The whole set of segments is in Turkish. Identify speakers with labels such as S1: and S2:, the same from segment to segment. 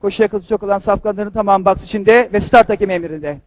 S1: Koşuya katılacak olan safkanların tamam box içinde ve start hakemi emrinde.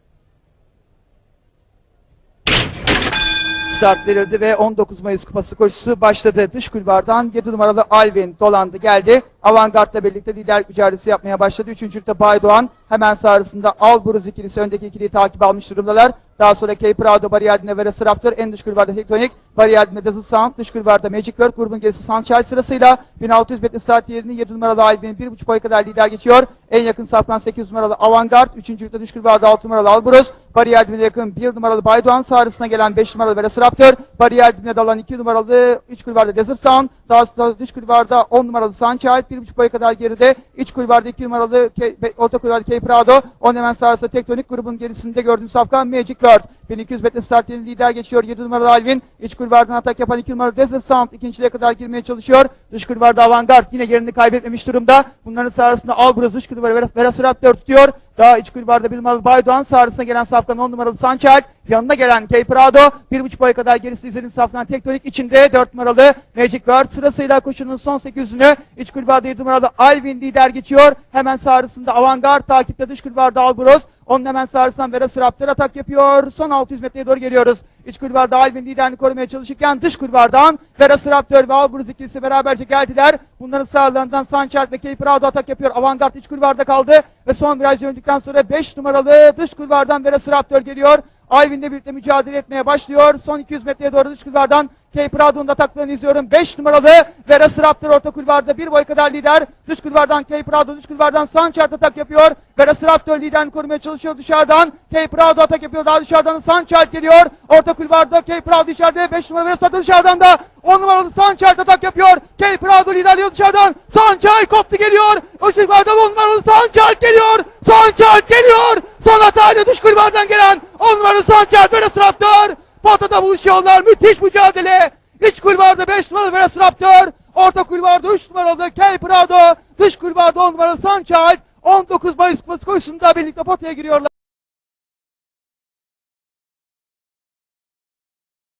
S1: Start verildi ve 19 Mayıs Kupası koşusu başladı. Dış kulvardan 7 numaralı Alvin dolandı geldi. Avantgard'la birlikte lider mücadelesi yapmaya başladı. Üçüncü ürte Baydoğan hemen sağrısında Alburuz ikilisi öndeki ikiliyi takip almış durumdalar. Daha sonra Kay Prado, Bariyadine ve Raptor en dış kulvarda Tektonik, Bariyadine Desert Sound, dış kulvarda Magic World, grubun gerisi Sunshine sırasıyla 1600 metre start yerini 7 numaralı Alvin 1.5 boy kadar lider geçiyor. En yakın safkan 8 numaralı Avantgard, 3. ürte dış kulvarda 6 numaralı Alburuz, Bariyadine yakın 1 numaralı Baydoğan, sağrısına gelen 5 numaralı Velociraptor, Bariyadine dalan 2 numaralı 3 kulvarda Desert Sound, daha sonra dış kulvarda 10 numaralı Sunshine, 1.5 boy kadar geride, iç kulvarda 2 numaralı orta kulvarda Kay Prado, onun hemen sağrısında Tektonik grubun gerisinde gördüğüm safkan Magic World. 1200 metre start yerini lider geçiyor 7 numaralı Alvin. İç kulvardan atak yapan 2 numaralı Desert Sound ikinciliğe kadar girmeye çalışıyor. Dış kulvarda Avantgard yine yerini kaybetmemiş durumda. Bunların sağrısında Albruz dış kulvarı Ver- Velociraptor tutuyor. Daha iç kulvarda 1 numaralı Baydoğan sağrısına gelen safkan 10 numaralı Sanchez. Yanına gelen Kay Prado. 1.5 boy kadar gerisi izlenin safkan Tektonik içinde 4 numaralı Magic World. Sırasıyla koşunun son 800'ünü iç kulvarda 7 numaralı Alvin lider geçiyor. Hemen sağrısında Avantgard takipte dış kulvarda Albruz. Onun hemen sağrısından Velociraptor atak yapıyor. Son 600 metreye doğru geliyoruz. İç kulvarda Alvin liderini korumaya çalışırken dış kulvardan Velociraptor ve Albruz ikilisi beraberce geldiler. Bunların sağlarından Sanchez ve Kay Prado atak yapıyor. Avantgard iç kulvarda kaldı ve son viraj döndükten sonra 5 numaralı dış kulvardan Velociraptor geliyor. Alvin'le birlikte mücadele etmeye başlıyor. Son 200 metreye doğru dış kulvardan Prado'nun da ataklarını izliyorum. 5 numaralı Velociraptor orta kulvarda bir boy kadar lider. Dış kulvardan Kay Prado, dış kulvardan Sanchez atak yapıyor. Velociraptor liderini korumaya çalışıyor dışarıdan. Kay Prado atak yapıyor. Daha dışarıdan Sanchez geliyor. Orta kulvarda Kay Prado içeride. 5 numaralı Velociraptor dışarıdan da 10 numaralı Sanchez atak yapıyor. Kay Prado liderliyor dışarıdan. Sanchez koptu geliyor. Kulvardan 10 numaralı Sanchez geliyor. Sanchez geliyor. Son hatayla dış kulvardan gelen 10 numaralı Sanchez Velociraptor. Potada buluşuyorlar. Müthiş mücadele. İç kulvarda 5 numaralı Velociraptor. Orta kulvarda 3 numaralı Kay Prado. Dış kulvarda 10 numaralı Sanchez. 19 Mayıs koşusunda birlikte potaya giriyorlar.